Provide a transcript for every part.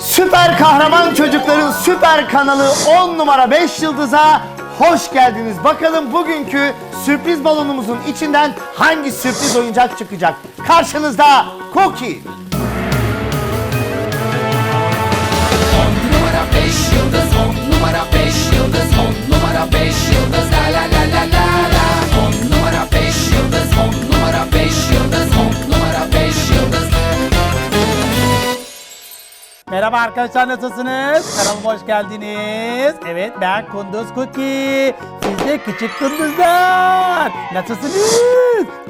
Süper kahraman çocukların süper kanalı 10 numara 5 yıldıza hoş geldiniz. Bakalım bugünkü sürpriz balonumuzun içinden hangi sürpriz oyuncak çıkacak? Karşınızda Cookie. Merhaba arkadaşlar nasılsınız? Kanalıma hoş geldiniz. Evet ben Kunduz Cookie. Siz de küçük kunduzlar. Nasılsınız?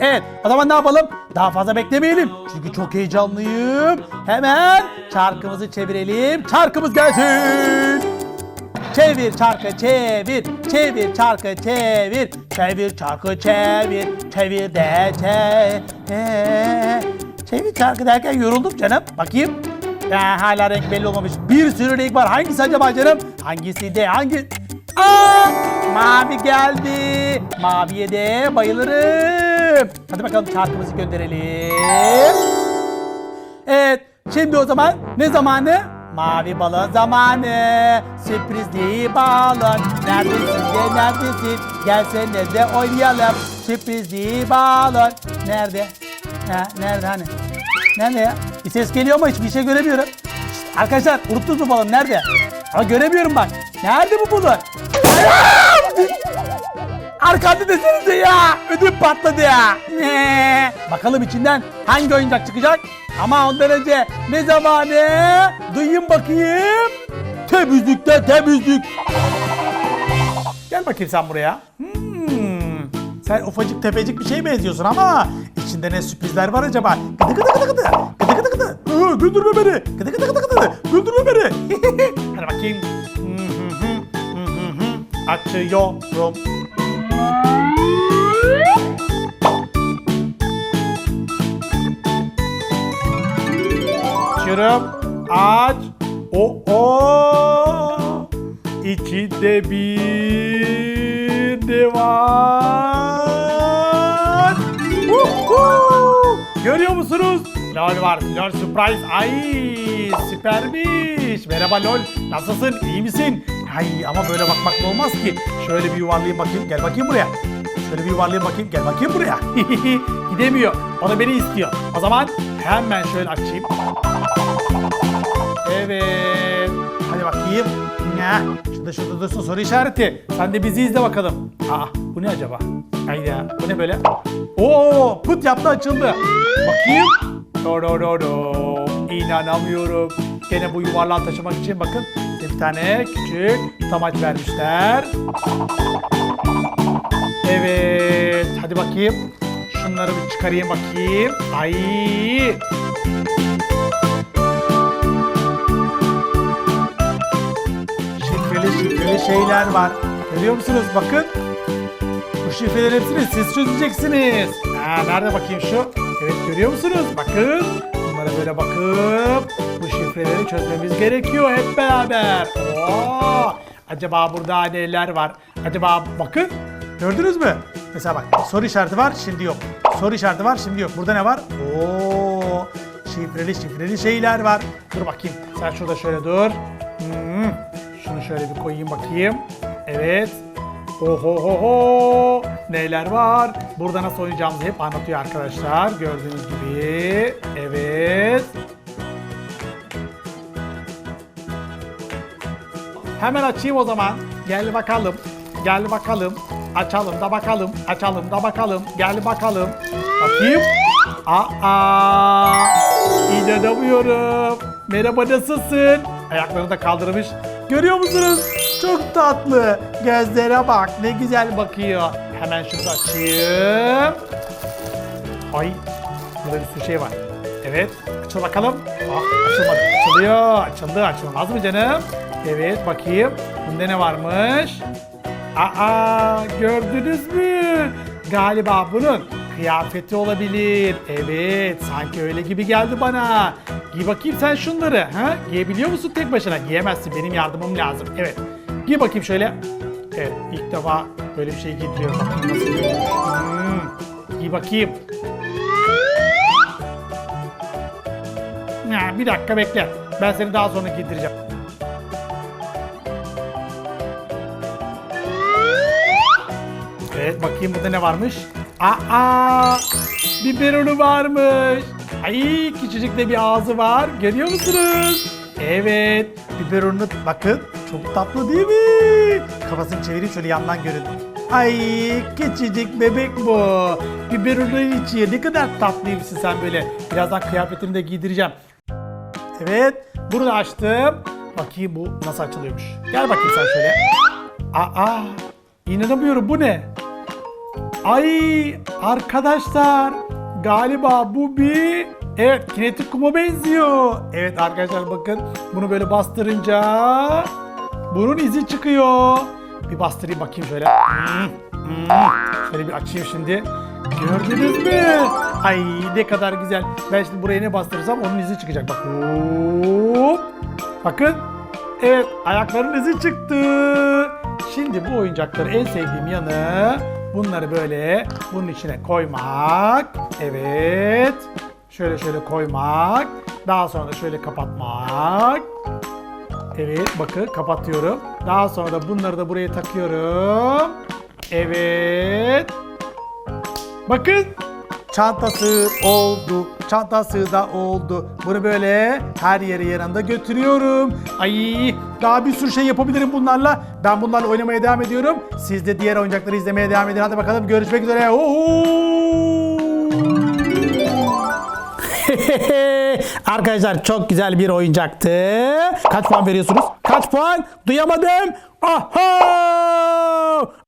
Evet o zaman ne yapalım? Daha fazla beklemeyelim. Çünkü çok heyecanlıyım. Hemen çarkımızı çevirelim. Çarkımız gelsin. Çevir çarkı çevir, çevir çarkı çevir, çevir çarkı çevir, çevir de çevir. Çevir çarkı derken yoruldum canım. Bakayım. Ya, hala renk belli olmamış. Bir sürü renk var. Hangisi acaba canım? Hangisi de hangi? Aa, mavi geldi. Maviye de bayılırım. Hadi bakalım çarkımızı gönderelim. Evet, şimdi o zaman ne zamanı? Mavi balon zamanı. Sürprizli balon. Neredesin de neredesin? Gelsene de oynayalım. Sürprizli balon. Nerede? Ha, nerede hani? Nerede ya? Bir ses geliyor ama hiçbir şey göremiyorum. Şşt, arkadaşlar unuttunuz mu balon? Nerede? Ama göremiyorum bak. Nerede bu balon? Arkamda desenize ya. Ödüm patladı ya. Ne? Bakalım içinden hangi oyuncak çıkacak? Ama ondan önce ne zamanı? Duyayım bakayım. Temizlikte temizlik. Gel bakayım sen buraya. Hmm. Sen ufacık tefecik bir şeye benziyorsun ama içinde ne sürprizler var acaba? Gıdı gıdı gıdı gıdı. Gıdı gıdı. Ee, güldürme beni. Gıdı gıdı gıdı gıdı. Güldürme beni. Hadi bakayım. Açıyorum. Açıyorum. Aç. O o. İçinde bir de var. Görüyor musunuz? LOL var. LOL surprise. Ay süpermiş. Merhaba LOL. Nasılsın? İyi misin? Ay ama böyle bakmakla olmaz ki. Şöyle bir yuvarlayayım bakayım. Gel bakayım buraya. Şöyle bir yuvarlayayım bakayım. Gel bakayım buraya. Gidemiyor. Da beni istiyor. O zaman hemen şöyle açayım. Evet. Hadi bakayım. Ne? Şurada şurada dursun soru işareti. Sen de bizi izle bakalım. Aa bu ne acaba? Hayda. Bu ne böyle? Oo pıt yaptı açıldı. Bakayım. Do do do do. İnanamıyorum. Gene bu yuvarlağı taşımak için bakın bir tane küçük tutamaç vermişler. Evet. Hadi bakayım. Şunları bir çıkarayım bakayım. Ay. Şifreli şifreli şeyler var. Görüyor musunuz? Bakın. Bu şifrelerin hepsini siz çözeceksiniz. Ha, nerede bakayım şu? Evet görüyor musunuz? Bakın. Bunlara böyle bakıp bu şifreleri çözmemiz gerekiyor hep beraber. Oo! Acaba burada neler var? Acaba bakın. Gördünüz mü? Mesela bak soru işareti var şimdi yok. Soru işareti var şimdi yok. Burada ne var? Oo! Şifreli şifreli şeyler var. Dur bakayım. Sen şurada şöyle dur. Hmm. Şunu şöyle bir koyayım bakayım. Evet. Oho Neler var? Burada nasıl oynayacağımızı hep anlatıyor arkadaşlar. Gördüğünüz gibi. Evet. Hemen açayım o zaman. Gel bakalım. Gel bakalım. Açalım da bakalım. Açalım da bakalım. Gel bakalım. Bakayım. Aa! İnanamıyorum. Merhaba nasılsın? Ayaklarını da kaldırmış. Görüyor musunuz? Çok tatlı. Gözlere bak. Ne güzel bakıyor. Hemen şunu da açayım. Ay. Burada bir sürü şey var. Evet. Açıl bakalım. Ah açılmadı. Açılıyor. Açıldı. Açılmaz mı canım? Evet bakayım. Bunda ne varmış? Aa gördünüz mü? Galiba bunun kıyafeti olabilir. Evet sanki öyle gibi geldi bana. Giy bakayım sen şunları. Ha? Giyebiliyor musun tek başına? Giyemezsin benim yardımım lazım. Evet. Giy bakayım şöyle. Evet ilk defa böyle bir şey giydiriyorum. Bakayım nasıl. Hmm. Giy bakayım. Ya, bir dakika bekle. Ben seni daha sonra giydireceğim. Evet bakayım burada ne varmış. Aa biberonu varmış. Ay küçücük de bir ağzı var. Görüyor musunuz? Evet biberonu bakın çok tatlı değil mi? Kafasını çevireyim şöyle yandan görün. Ay küçücük bebek bu. Biberonu içiyor. Ne kadar tatlıymışsın sen böyle. Birazdan kıyafetini de giydireceğim. Evet bunu da açtım. Bakayım bu nasıl açılıyormuş. Gel bakayım sen şöyle. Aa inanamıyorum bu ne? Ay arkadaşlar galiba bu bir evet kinetik kuma benziyor. Evet arkadaşlar bakın bunu böyle bastırınca bunun izi çıkıyor. Bir bastırayım bakayım şöyle. Şöyle bir açayım şimdi. Gördünüz mü? Ay ne kadar güzel. Ben şimdi buraya ne bastırırsam onun izi çıkacak. Bak. Bakın. Evet ayakların izi çıktı. Şimdi bu oyuncakları en sevdiğim yanı bunları böyle bunun içine koymak. Evet. Şöyle şöyle koymak. Daha sonra da şöyle kapatmak. Evet bakın kapatıyorum. Daha sonra da bunları da buraya takıyorum. Evet. Bakın çantası oldu. Çantası da oldu. Bunu böyle her yere yanında götürüyorum. Ay daha bir sürü şey yapabilirim bunlarla. Ben bunlarla oynamaya devam ediyorum. Siz de diğer oyuncakları izlemeye devam edin. Hadi bakalım görüşmek üzere. Arkadaşlar çok güzel bir oyuncaktı. Kaç puan veriyorsunuz? Kaç puan? Duyamadım. Aha!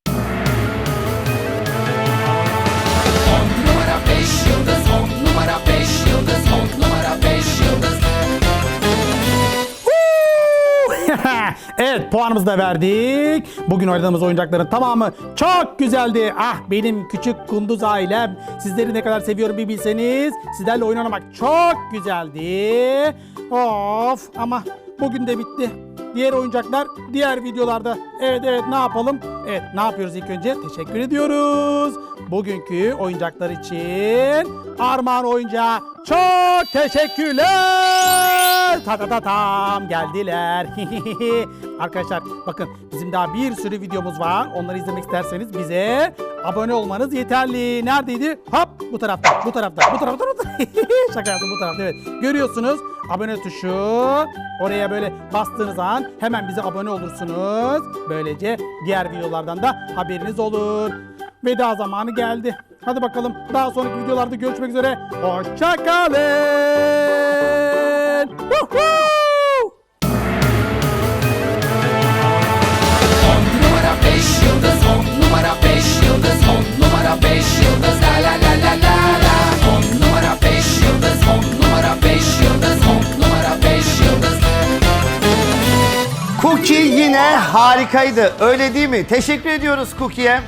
Puanımızı da verdik. Bugün oynadığımız oyuncakların tamamı çok güzeldi. Ah benim küçük kunduz ailem. Sizleri ne kadar seviyorum bir bilseniz. Sizlerle oyun oynamak çok güzeldi. Of ama bugün de bitti. Diğer oyuncaklar diğer videolarda. Evet evet ne yapalım? Evet ne yapıyoruz ilk önce? Teşekkür ediyoruz. Bugünkü oyuncaklar için Armağan Oyuncağı çok teşekkürler. Ta ta ta tam geldiler. Arkadaşlar bakın bizim daha bir sürü videomuz var. Onları izlemek isterseniz bize abone olmanız yeterli. Neredeydi? Hop bu tarafta, bu tarafta, bu tarafta. Bu tarafta. Şaka yaptım bu tarafta evet. Görüyorsunuz abone tuşu. Oraya böyle bastığınız an hemen bize abone olursunuz. Böylece diğer videolardan da haberiniz olur. Veda zamanı geldi. Hadi bakalım daha sonraki videolarda görüşmek üzere. Hoşçakalın. On numara beş yıldız On numara beş yıldız On numara beş yıldız la la la la la On numara beş yıldız On numara beş yıldız On numara beş yıldız Cookie yine harikaydı. Öyle değil mi? Teşekkür ediyoruz Cookie'ye.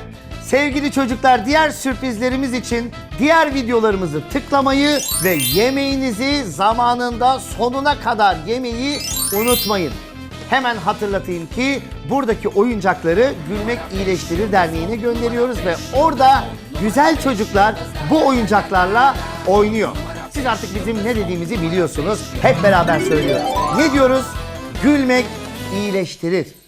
Sevgili çocuklar diğer sürprizlerimiz için diğer videolarımızı tıklamayı ve yemeğinizi zamanında sonuna kadar yemeyi unutmayın. Hemen hatırlatayım ki buradaki oyuncakları Gülmek İyileştirir Derneği'ne gönderiyoruz ve orada güzel çocuklar bu oyuncaklarla oynuyor. Siz artık bizim ne dediğimizi biliyorsunuz. Hep beraber söylüyoruz. Ne diyoruz? Gülmek iyileştirir.